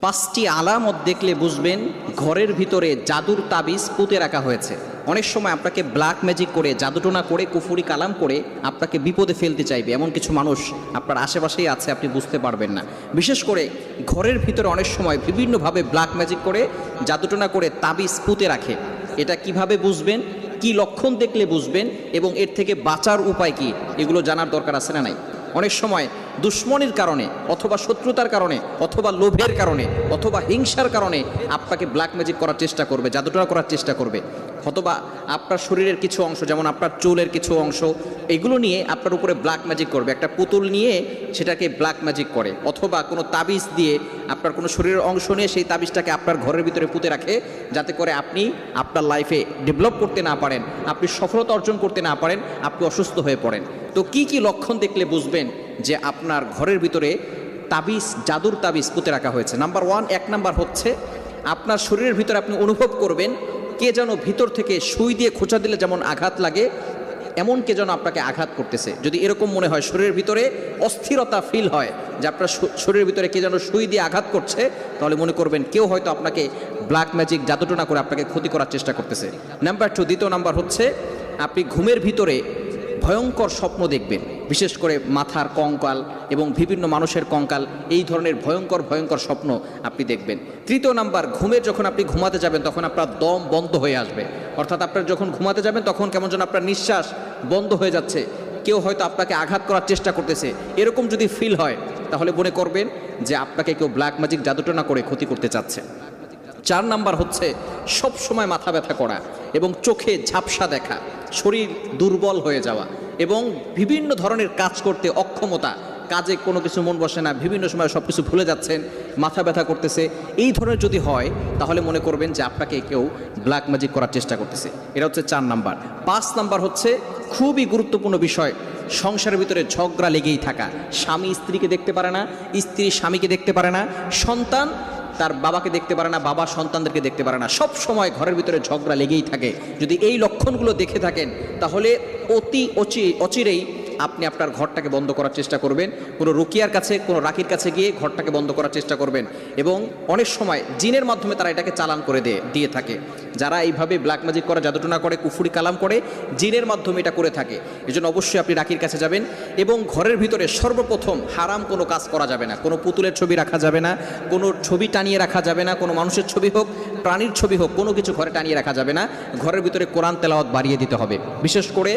পাঁচটি আলামত দেখলে বুঝবেন ঘরের ভিতরে জাদুর তাবিজ পুঁতে রাখা হয়েছে। অনেক সময় আপনাকে ব্ল্যাক ম্যাজিক করে, জাদুটোনা করে, কুফুরি কালাম করে আপনাকে বিপদে ফেলতে চাইবে। এমন কিছু মানুষ আপনার আশেপাশেই আছে, আপনি বুঝতে পারবেন না। বিশেষ করে ঘরের ভিতরে অনেক সময় বিভিন্নভাবে ব্ল্যাক ম্যাজিক করে, জাদুটোনা করে, তাবিজ পুঁতে রাখে। এটা কীভাবে বুঝবেন? কি লক্ষণ দেখলে বুঝবেন? এবং এর থেকে বাঁচার উপায় কি? এগুলো জানার দরকার আছে না নাই? অনেক সময় দুশ্মনির কারণে অথবা শত্রুতার কারণে অথবা লোভের কারণে অথবা হিংসার কারণে আপনাকে ব্ল্যাক ম্যাজিক করার চেষ্টা করবে জাদুটা করার চেষ্টা করবে। অথবা আপনার শরীরের কিছু অংশ, যেমন আপনার চুলের কিছু অংশ, এগুলো নিয়ে আপনার উপরে ব্ল্যাক ম্যাজিক করবে। একটা পুতুল নিয়ে সেটাকে ব্ল্যাক ম্যাজিক করে, অথবা কোনো তাবিজ দিয়ে আপনার কোনো শরীরের অংশ নিয়ে সেই তাবিজটাকে আপনার ঘরের ভিতরে পুঁতে রাখে, যাতে করে আপনি আপনার লাইফে ডেভেলপ করতে না পারেন, আপনি সফলতা অর্জন করতে না পারেন, আপনি অসুস্থ হয়ে পড়েন। তো কি কি লক্ষণ দেখলে বুঝবেন? যে আপনার ঘরের ভিতরে তাবিজ, জাদুর তাবিজ পুঁতে রাখা হয়েছে। নাম্বার ওয়ান এক নাম্বার হচ্ছে আপনার শরীরের ভিতরে আপনি অনুভব করবেন কে যেন ভিতর থেকে সুই দিয়ে খোঁচা দিলে যেমন আঘাত লাগে, এমন কে যেন আপনাকে আঘাত করতেছে। যদি এরকম মনে হয় শরীরের ভিতরে অস্থিরতা ফিল হয় যে আপনার শরীরের ভিতরে কে যেন সুই দিয়ে আঘাত করছে, তাহলে মনে করবেন কেউ হয়তো আপনাকে ব্ল্যাক ম্যাজিক জাদুটনা করে আপনাকে ক্ষতি করার চেষ্টা করতেছে। নাম্বার টু দ্বিতীয় নাম্বার হচ্ছে আপনি ঘুমের ভিতরে ভয়ঙ্কর স্বপ্ন দেখবেন। বিশেষ করে মাথার কঙ্কাল এবং বিভিন্ন মানুষের কঙ্কাল, এই ধরনের ভয়ঙ্কর ভয়ঙ্কর স্বপ্ন আপনি দেখবেন। তৃতীয় নাম্বার, ঘুমে যখন আপনি ঘুমাতে যাবেন, তখন আপনার দম বন্ধ হয়ে আসবে। অর্থাৎ আপনার যখন ঘুমাতে যাবেন, তখন কেমন যেন আপনার নিঃশ্বাস বন্ধ হয়ে যাচ্ছে। কেউ হয়তো আপনাকে আঘাত করার চেষ্টা করতেছে। এরকম যদি ফিল হয়, তাহলে মনে করবেন যে আপনাকে কেউ ব্ল্যাক ম্যাজিক জাদুটনা করে ক্ষতি করতে চাচ্ছে। চার নাম্বার হচ্ছে সব সময় মাথা ব্যথা করা এবং চোখে ঝাপসা দেখা, শরীর দুর্বল হয়ে যাওয়া এবং বিভিন্ন ধরনের কাজ করতে অক্ষমতা, কাজে কোনো কিছু মন বসে না, বিভিন্ন সময় সব কিছু ভুলে যাচ্ছেন, মাথা ব্যথা করতেছে, এই ধরনের যদি হয়, তাহলে মনে করবেন যে আপনাকে কেউ ব্ল্যাক ম্যাজিক করার চেষ্টা করতেছে। এটা হচ্ছে চার নাম্বার। পাঁচ নাম্বার হচ্ছে খুবই গুরুত্বপূর্ণ বিষয়, সংসারের ভিতরে ঝগড়া লেগেই থাকা। স্বামী স্ত্রীকে দেখতে পারে না, স্ত্রী স্বামীকে দেখতে পারে না, সন্তান তার বাবাকে দেখতে পারে না, বাবা সন্তানদেরকে দেখতে পারে না। সব সময় ঘরের ভিতরে ঝগড়া লেগেই থাকে। যদি এই লক্ষণগুলো দেখে থাকেন, তাহলে অতি অচি অচিরেই আপনি আপনার ঘরটাকে বন্ধ করার চেষ্টা করবেন, কোনো রুকিয়ার কাছে, কোনো রাখির কাছে গিয়ে ঘরটাকে বন্ধ করার চেষ্টা করবেন এবং অনেক সময় জিনের মাধ্যমে তারা এটাকে চালান করে দিয়ে দিয়ে থাকে। যারা এইভাবে ব্ল্যাক ম্যাজিক করে, জাদুটনা করে, কুফুরি কালাম করে, জিনের মাধ্যমে এটা করে থাকে। এজন্য অবশ্যই আপনি রাখির কাছে যাবেন এবং ঘরের ভিতরে সর্বপ্রথম হারাম কোনো কাজ করা যাবে না। কোনো পুতুলের ছবি রাখা যাবে না, কোনো ছবি টানিয়ে রাখা যাবে না, কোনো মানুষের ছবি হোক, প্রাণীর ছবি হোক, কোনো কিছু ঘরে টানিয়ে রাখা যাবে না। ঘরের ভিতরে কোরআন তেলাওয়াত বাড়িয়ে দিতে হবে। বিশেষ করে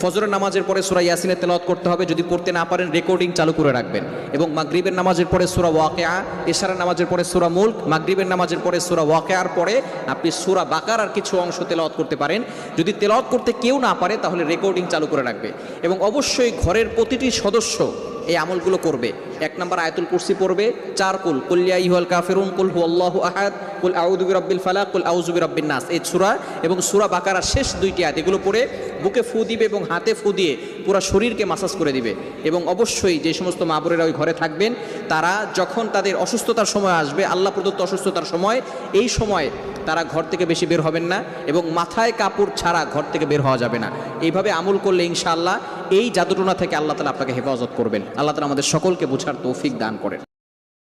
ফজরের নামাজের পরে সুরা ইয়াসিনের তেলাওয়াত করতে হবে। যদি করতে না পারেন রেকর্ডিং চালু করে রাখবেন। এবং মাগরীবের নামাজের পরে সুরা ওয়াকেয়া, এশারের নামাজের পরে সুরা মুল্ক, মাগরীবের নামাজের পরে সুরা ওয়াকেয়ার পরে আপনি সুরা বাকার আর কিছু অংশ তেলাওয়াত করতে পারেন। যদি তেলাওয়াত করতে কেউ না পারে, তাহলে রেকর্ডিং চালু করে রাখবে। এবং অবশ্যই ঘরের প্রতিটি সদস্য এই আমলগুলো করবে। এক নম্বর আয়তুল কুরসি পড়বে, চার, কুল কুল্লিয়া ইহুয়াল কাফিরুন, কুল হু আল্লাহু আহাদ, কুল আউযু বিরাব্বিল ফালাক, কুল আউযু বিরাব্বিন নাস। এই সুরা এবং সুরা বাকারা শেষ দুইটি আয়াত, এগুলো পড়ে বুকে ফু দিবে এবং হাতে ফু দিয়ে পুরো শরীরকে মাসাজ করে দিবে। এবং অবশ্যই যে সমস্ত মা বোনেরা ওই ঘরে থাকবেন, তারা যখন তাদের অসুস্থতার সময় আসবে, আল্লাহ প্রদত্ত অসুস্থতার সময়, এই সময় তারা ঘর থেকে বেশি বের হবেন না এবং মাথায় কাপড় ছাড়া ঘর থেকে বের হওয়া যাবে না। এইভাবে আমল করলে ইনশাআল্লাহ এই জাদুটনা থেকে আল্লাহ তালা আপনাকে হেফাজত করবেন। আল্লাহ তালা আমাদের সকলকে বোঝার তৌফিক দান করেন।